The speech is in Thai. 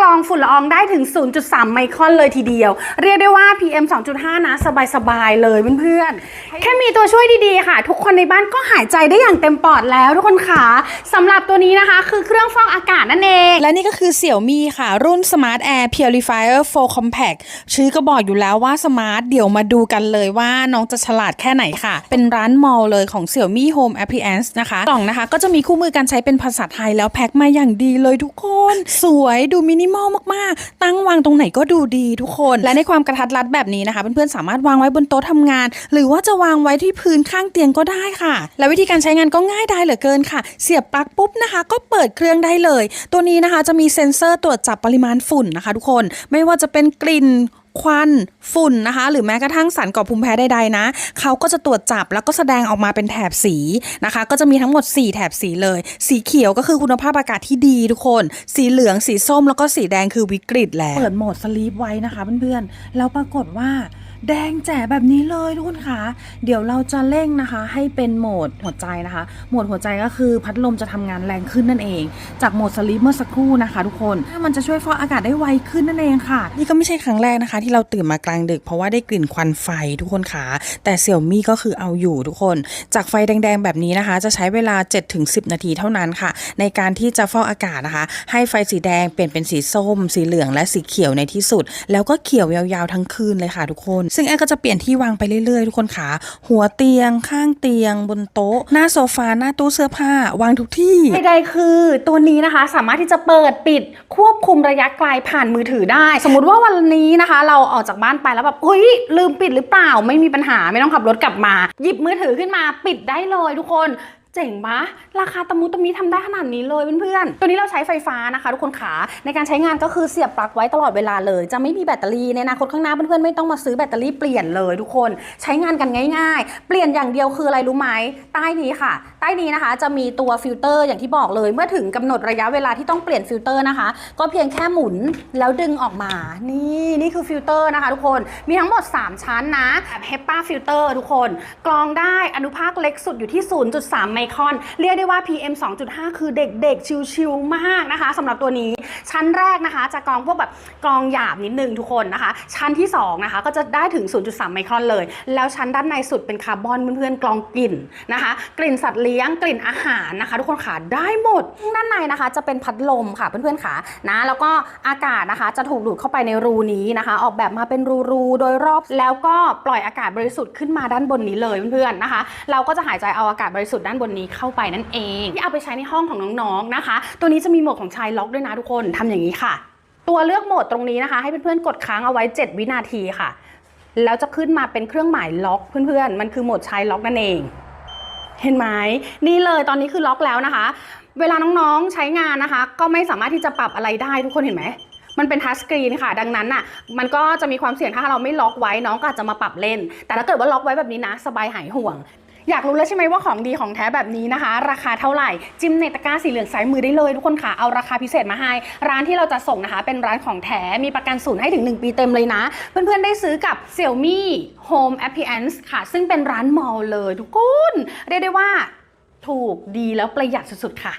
กรองฝุ่นละอองได้ถึง 0.3 ไมครอนเลยทีเดียว เรียกได้ว่า PM 2.5 นะ สบายๆเลยเพื่อนๆ แค่มีตัวช่วยดีๆค่ะ ทุกคนในบ้านก็หายใจได้อย่างเต็มปอดแล้วทุกคนขาสำหรับตัวนี้นะคะ คือเครื่องฟอกอากาศนั่นเอง และนี่ก็คือเสี่ยวมีค่ะ รุ่น Smart Air Purifier 4 Compact ชื่อก็บอกอยู่แล้วว่า Smart เดี๋ยวมาดูกันเลยว่าน้องจะฉลาดแค่ไหนค่ะ เป็นร้านมอลเลยของเสี่ยวมี Home Appliance นะคะ กล่องนะคะก็จะมีคู่มือการใช้เป็นภาษาไทยแล้วแพ็คมาอย่างดีเลยทุกคน สวยดูมินิมอลมากๆ ตั้งวางตรงไหนก็ดูดีทุกคน และในความกระทัดรัดแบบนี้นะคะเพื่อนๆสามารถวางไว้บนโต๊ะทำงาน หรือว่าจะวางไว้ที่พื้นข้างเตียงก็ได้ค่ะ และวิธีการใช้งานก็ง่ายไดายเหลือเกินค่ะ เสียบปลั๊กปุ๊บนะคะ ก็เปิดเครื่องได้เลย ตัวนี้นะคะจะมีเซ็นเซอร์ตรวจจับปริมาณฝุ่นนะคะทุกคนไม่ว่าจะเป็นกลิ่นควันฝุ่นนะคะ หรือแม้กระทั่งสารก่อภูมิแพ้ใดๆนะเขาก็จะตรวจจับแล้วก็แสดงออกมาเป็นแถบสีนะคะ ก็จะมีทั้งหมด 4 แถบสีเลย สีเขียวก็คือคุณภาพอากาศที่ดีทุกคน สีเหลืองสีส้มแล้วก็สีแดงคือวิกฤตแล้ว เปิดโหมดสลีปไว้นะคะเพื่อนๆแล้วปรากฏว่า แดงแจ๋แบบนี้เลยทุกคนคะเดี๋ยวเราจะเร่งนะคะ ให้เป็นโหมดหัวใจนะคะ โหมดหัวใจก็คือพัดลมจะทำงานแรงขึ้นนั่นเอง จากโหมดสลีปเมื่อสักครู่นะคะ ทุกคนมันจะช่วยฟอกอากาศได้ไวขึ้นนั่นเองค่ะ นี่ก็ไม่ใช่ครั้งแรกนะคะ ที่เราตื่นมากลางดึก เพราะว่าได้กลิ่นควันไฟทุกคนคะแต่เสี่ยวมี่ก็คือเอาอยู่ทุกคน จากไฟแดงๆแบบนี้นะคะ จะใช้เวลา 7-10 นาทีเท่านั้นค่ะ ในการที่จะฟอกอากาศนะคะ ให้ไฟสีแดงเปลี่ยนเป็นสีส้ม สีเหลืองและสีเขียวในที่สุด แล้วก็เขียวยาวๆทั้งคืนเลยค่ะทุกคนซึ่งแอนก็จะเปลี่ยนที่วางไปเรื่อยๆ ทุกคนค่ะ หัวเตียง ข้างเตียง บนโต๊ะ หน้าโซฟา หน้าตู้เสื้อผ้า วางทุกที่ใดๆคือตัวนี้นะคะ สามารถที่จะเปิดปิดควบคุมระยะไกลผ่านมือถือได้ สมมติว่าวันนี้นะคะ เราออกจากบ้านไปแล้วแบบเฮ้ยลืมปิดหรือเปล่า ไม่มีปัญหาไม่ต้องขับรถกลับมา หยิบมือถือขึ้นมาปิดได้เลยทุกคน จ๋งปะราคาตะมุตะมิทำได้ขนาดนี้เลยเพื่อนๆ ตัวนี้เราใช้ไฟฟ้านะคะทุกคนขาในการใช้งานก็คือเสียบปลั๊กไว้ตลอดเวลาเลย จะไม่มีแบตเตอรี่ในอนาคตข้างหน้าเพื่อนๆไม่ต้องมาซื้อแบตเตอรี่เปลี่ยนเลยทุกคน ใช้งานกันง่ายๆ เปลี่ยนอย่างเดียวคืออะไรรู้ไหมใต้นี้ค่ะ ใต้นี้นะคะจะมีตัวฟิลเตอร์อย่างที่บอกเลย เมื่อถึงกำหนดระยะเวลาที่ต้องเปลี่ยนฟิลเตอร์นะคะ ก็เพียงแค่หมุนแล้วดึงออกมา นี่นี่คือฟิลเตอร์นะคะ ทุกคนมีทั้งหมด 3 ชั้นนะแบบเฮป a าฟิลเตอร์ทุกคนกรองได้อนุภาคเล็กสุดอยู่ที่ 0.3ไมคอน เรียกได้ว่า PM 2.5 คือเด็กๆ ชิลๆมากนะคะสำหรับตัวนี้ ชั้นแรกนะคะ จะกรองพวกแบบกรองหยาบนิดนึงทุกคนนะคะ ชั้นที่2นะคะก็จะได้ถึง 0.3 ไมครอนเลย แล้วชั้นด้านในสุดเป็นคาร์บอนเพื่อนๆ กรองกลิ่นนะคะ กลิ่นสัตว์เลี้ยงกลิ่นอาหารนะคะ ทุกคนขาได้หมดด้านในนะคะ จะเป็นพัดลมค่ะเพื่อนๆขานะแล้วก็อากาศนะคะจะถูกดูดเข้าไปในรูนี้นะคะ ออกแบบมาเป็นรูๆโดยรอบแล้วก็ปล่อยอากาศบริสุทธิ์ขึ้นมาด้านบนนี้เลยเพื่อนๆนะคะ เราก็จะหายใจเอาอากาศบริสุทธิ์ด้านบนนี้เข้าไปนั่นเองที่เอาไปใช้ในห้องของน้องๆนะคะ ตัวนี้จะมีโหมดของชายล็อกด้วยนะทุกคนทำอย่างนี้ค่ะ ตัวเลือกโหมดตรงนี้นะคะ ให้เพื่อนๆกดค้างเอาไว้ 7 วินาทีค่ะ แล้วจะขึ้นมาเป็นเครื่องหมายล็อกเพื่อนๆ มันคือโหมดชายล็อกนั่นเอง เห็นไหมนี่เลยตอนนี้คือล็อกแล้วนะคะ เวลาน้องๆใช้งานนะคะ ก็ไม่สามารถที่จะปรับอะไรได้ทุกคนเห็นไหมมันเป็นทัชสกรีนค่ะ ดังนั้นน่ะ มันก็จะมีความเสี่ยงถ้าเราไม่ล็อกไว้น้องก็อาจจะมาปรับเล่น แต่ถ้าเกิดว่าล็อกไว้แบบนี้นะ สบายหายห่วง อยากรู้แล้วใช่ไหมว่าของดีของแท้แบบนี้นะคะ ราคาเท่าไหร่ จิ้มในตะกร้าสีเหลืองสายมือได้เลยทุกคนค่ะ เอาราคาพิเศษมาให้ ร้านที่เราจะส่งนะคะ เป็นร้านของแท้มีประกันศูนย์ให้ถึง 1 ปีเต็มเลยนะ เพื่อนๆได้ซื้อกับ Xiaomi Home Appliance ค่ะ ซึ่งเป็นร้านมอลเลยทุกคน เรียกได้ว่าถูกดีแล้วประหยัดสุดๆค่ะ